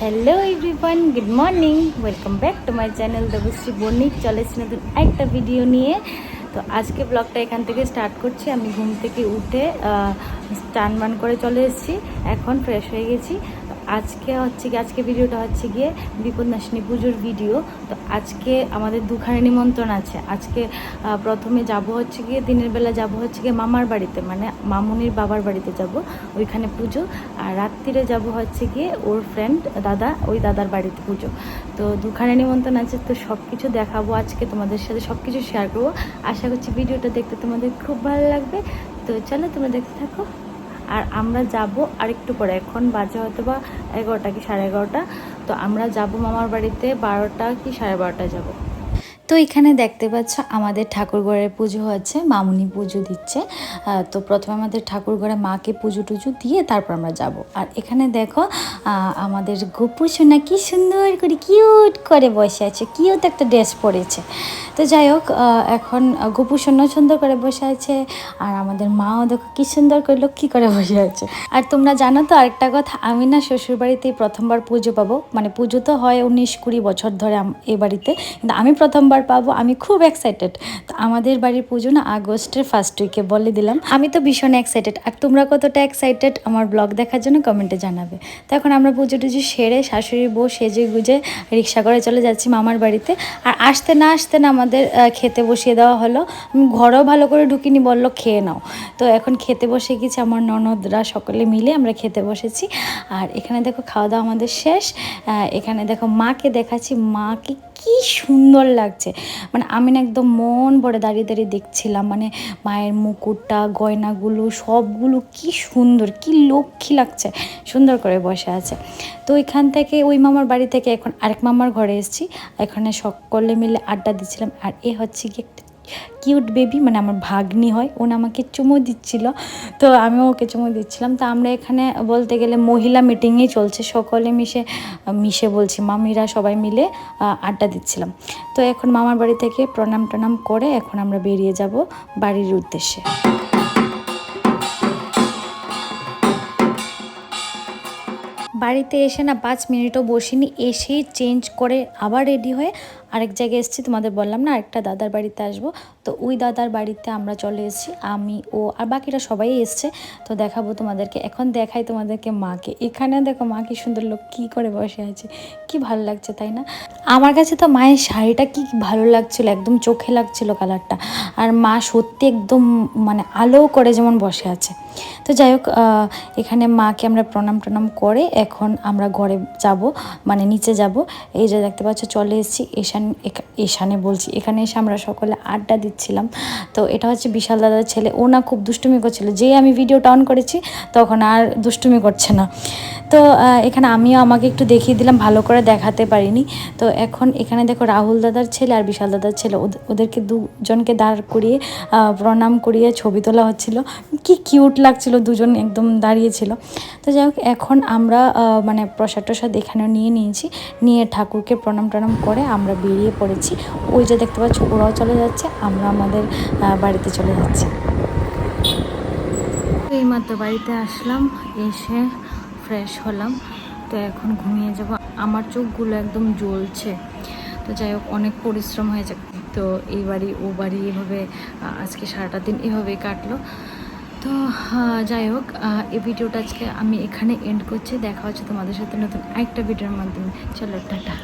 Hello everyone good morning welcome back to my channel Debashree Barnik চলে এসেছি নতুন একটা ভিডিও নিয়ে। তো আজকে ব্লগটা এখান থেকে স্টার্ট করছি। আমি ঘুম থেকে উঠে স্টান বান করে চলে এসেছি। এখন ফ্রেশ হয়ে গেছি। আজকে হচ্ছে কি আজকে ভিডিওটা হচ্ছে গিয়ে বিপদনাশিনী পুজোর ভিডিও। তো আজকে আমাদের দুখানে নিমন্ত্রণ আছে। আজকে প্রথমে যাব হচ্ছে গিয়ে, দিনের বেলা যাব হচ্ছে গিয়ে মামার বাড়িতে মানে মামুনির বাবার বাড়িতে যাব, ওইখানে পুজো। আর রাত্রিরে যাব হচ্ছে গিয়ে ওর ফ্রেন্ড দাদা, ওই দাদার বাড়িতে পুজো। তো দুখানে নিমন্ত্রণ আছে, তো সব কিছু দেখাবো আজকে তোমাদের সাথে সব কিছু শেয়ার করব। আশা করছি ভিডিওটা দেখতে তোমাদের খুব ভালো লাগবে। তো চলো তোমরা দেখতে থাকো। আর আমরা যাব আরেকটু পরে। এখন বাজে হয়তো বা এগারোটা কি সাড়ে এগারোটা। তো আমরা যাব মামার বাড়িতে বারোটা কি সাড়ে বারোটায় যাব। তো এখানে দেখতে পাচ্ছ আমাদের ঠাকুরঘরের পুজো হচ্ছে, মামুনি পুজো দিচ্ছে। তো প্রথমে আমাদের ঠাকুরঘরে মাকে পুজো টুজো দিয়ে তারপর আমরা যাব। আর এখানে দেখো আমাদের গোপু সোনা কি সুন্দর করে কিউট করে বসে আছে কিউট একটা ড্রেস পরেছে। তো যাই হোক এখন গোপু সোনা সুন্দর করে বসে আছে, আর আমাদের মাও দেখো কি সুন্দর করে লক্ষ্মী করে বসে আছে। আর তোমরা জানো তো আরেকটা কথা, আমি না শ্বশুরবাড়িতেই প্রথমবার পুজো পাবো মানে পুজো তো হয় উনিশ কুড়ি বছর ধরে এ বাড়িতে, কিন্তু আমি প্রথমবার পাবো, আমি খুব এক্সাইটেড তো আমাদের বাড়ির পুজো না আগস্টের ফার্স্ট উইকে বলে দিলাম। আমি তো ভীষণ এক্সাইটেড আর তোমরা কতটা এক্সাইটেড আমার ব্লগ দেখার জন্য কমেন্টে জানাবে। তো এখন আমরা পুজো টুজো সেরে শাশুড়ি বউ সেজে গুজে রিক্সা করে চলে যাচ্ছি মামার বাড়িতে। আর আসতে না আসতে না আমাদের খেতে বসিয়ে দেওয়া হলো। আমি ঘরেও ভালো করে ঢুকিনি, বলল খেয়ে নাও। তো এখন খেতে বসে গেছি আমার ননদরা সকলে মিলে, আমরা খেতে বসেছি। আর এখানে দেখো খাওয়া দাওয়া আমাদের শেষ। এখানে দেখো মাকে দেখাচ্ছি। মাকে কি সুন্দর লাগছে। মানে আমি না একদম মন ভরে দাঁড়িয়ে দাঁড়িয়ে দেখছিলাম মানে মায়ের মুকুটটা, গয়নাগুলো, সবগুলো কি সুন্দর, কি লক্ষ্মী লাগছে, সুন্দর করে বসে আছে। তো এখান থেকে ওই মামার বাড়ি থেকে এখন আরেক মামার ঘরে এসেছি। এখানে সকলে মিলে আড্ডা দিচ্ছিলাম, আর এ হচ্ছে কি একটা কিউট বেবি মানে আমার ভাগ্নি হয় ওন আমাকে চুমো দিচ্ছিল। তো আমিও ওকে চুমো দিচ্ছিলাম। তো আমরা এখানে বলতে গেলে মহিলা মিটিংই চলছে। সকলে মিশে মিশে বলছি, মামিরা সবাই মিলে আড্ডা দিচ্ছিলাম। তো এখন মামার বাড়ি থেকে প্রণাম টনাম করে এখন আমরা বেরিয়ে যাব বাড়ির উদ্দেশ্যে। বাড়িতে এসে না পাঁচ মিনিটও বসিনি, এসেই চেঞ্জ করে আবার রেডি হয়ে আরেক জায়গায় এসেছি, তোমাদের বললাম না, আরেকটা দাদার বাড়িতে আসব। তো ওই দাদার বাড়িতে আমরা চলে এসেছি, আমি, ও আর বাকিরা সবাই এসছে। তো দেখাবো তোমাদেরকে, এখন দেখাই তোমাদেরকে মাকে। এখানে দেখো মা কি সুন্দর লোক, কী করে বসে আছে, কি ভালো লাগছে, তাই না? আমার কাছে তো মায়ের শাড়িটা কি ভালো লাগছিল, একদম চোখে লাগছিল কালারটা। আর মা সত্যি একদম মানে আলো করে যেমন বসে আছে। তো যাই হোক এখানে মাকে আমরা প্রণাম টনাম করে এখন আমরা ঘরে যাব মানে নিচে যাব। এই যে দেখতে পাচ্ছ, চলে এসেছি এশান এখা- এশানে বলছি, এখানে এসে আমরা সকলে আড্ডা দিচ্ছিলাম। তো এটা হচ্ছে বিশাল দাদার ছেলে, ও না খুব দুষ্টুমি করছিল। যেই আমি ভিডিওটা অন করেছি, তখন আর দুষ্টুমি করছে না। তো এখানে আমিও আমাকে একটু দেখিয়ে দিলাম, ভালো করে দেখাতে পারিনি। তো এখন এখানে দেখো রাহুল দাদার ছেলে আর বিশাল দাদার ছেলে। ওদের- ওদেরকে দুজনকে দাঁড় করিয়ে প্রণাম করিয়ে ছবি তোলা হচ্ছিল। কি কিউট লাগছিল, দুজন একদম দাঁড়িয়েছিল। তো যাই হোক, এখন আমরা মানে প্রসাদ টসাদ এখানেও নিয়ে নিয়েছি। নিয়ে ঠাকুরকে প্রণাম টনাম করে আমরা বেরিয়ে পড়েছি। ওই যে দেখতে পাচ্ছ, ওরাও চলে যাচ্ছে, আমরা আমাদের বাড়িতে চলে যাচ্ছি। এইমাত্র বাড়িতে আসলাম, এসে ফ্রেশ হলাম। তো এখন ঘুমিয়ে যাব। আমার চোখগুলো একদম জ্বলছে। তো যাই হোক, অনেক পরিশ্রম হয়ে যাক। তো এই বাড়ি, ও বাড়ি এভাবে আজকে সারাটা দিন এভাবেই কাটলো। তো যাই হোক এই ভিডিওটা আজকে আমি এখানে এন্ড করছি। দেখা হচ্ছে তোমাদের সাথে নতুন একটা ভিডিওর মাধ্যমে। চলো, টাটা।